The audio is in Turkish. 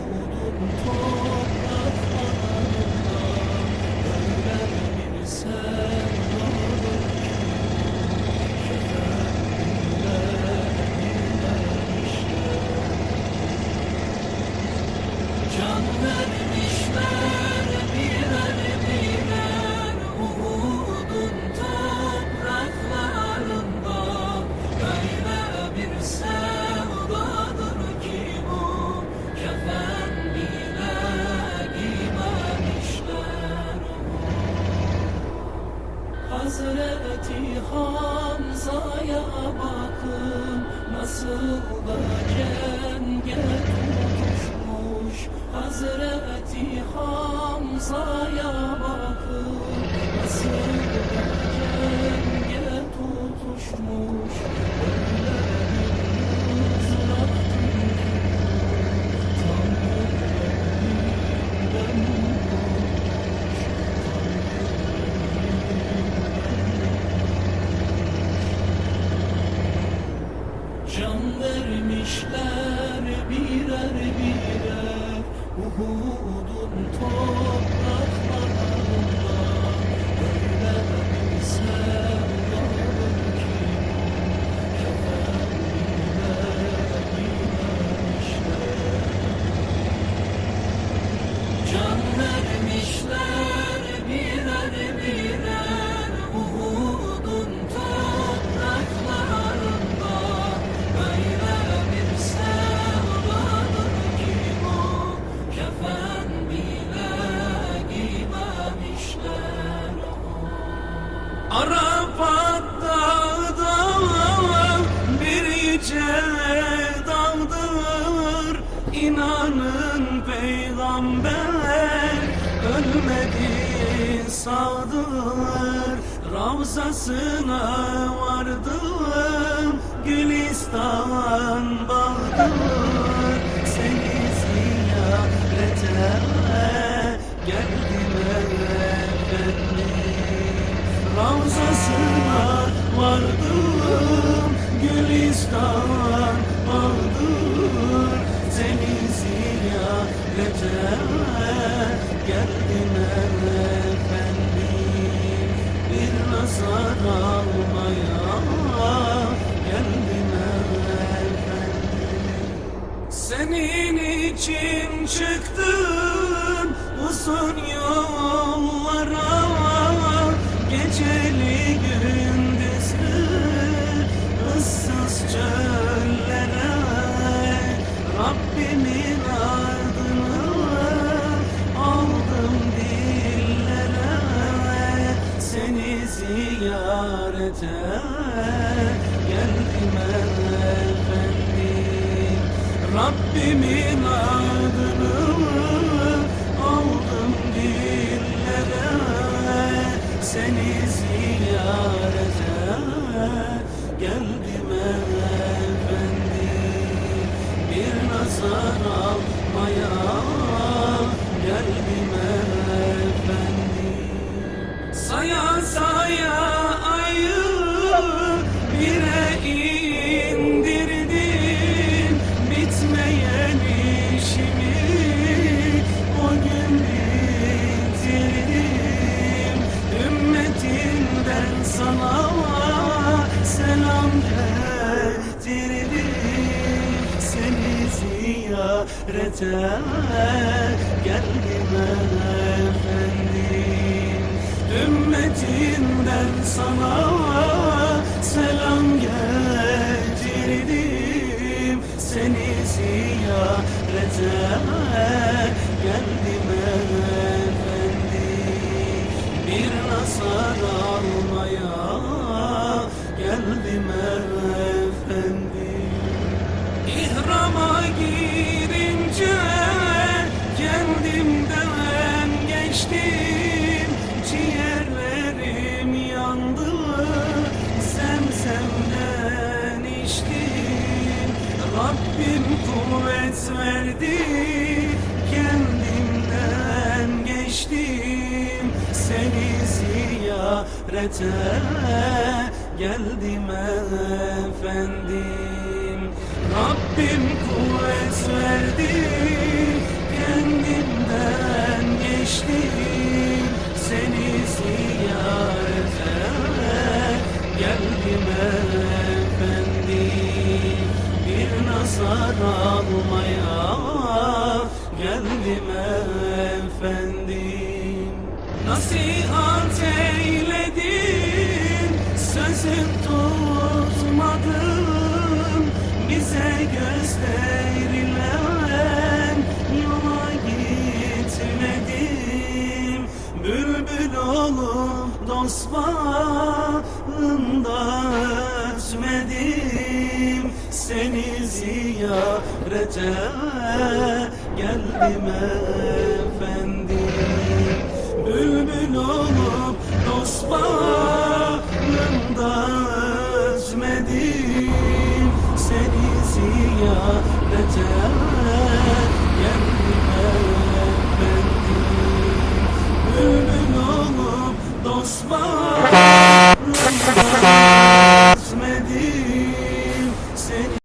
Amen. Hamza'ya bakın. Nasıl da cenge tutuşmuş. Hazreti Hamza'ya bakın. Nasıl da cenge tutuşmuş. Öyle sağdır Ravzasına vardım Gülistan bağdır Seni ziyarete geldim efendim. Ravzasına vardım Gülistan vardır Seni ziyarete geldim efendim senin için çıktım Ziyarete geldim efendim Rabbimin adını aldım dillere. Seni ziyarete geldim efendim Bir nazar almaya geldim efendim Saya saya Almaya. Geldim efendim İhrama girince kendimden geçtim. Ciğerlerim yandı zemzemden içtim. Rabbim kuvvet verdi ziyarete geldim efendim. Rabbim kuvvet verdi kendimden geçtim. Seni ziyarete geldim efendim. Bir nazar almaya geldim efendim Nasihat eyledin sözüm tutmadın. Bize gösterilen yola gitmedim. Bülbül olup dostma ötmedim Seni ziyarete geldim efendim bülbül olup dost bağrında özmedim seni ziyadete kendime bendim bülbül olup dost bağrında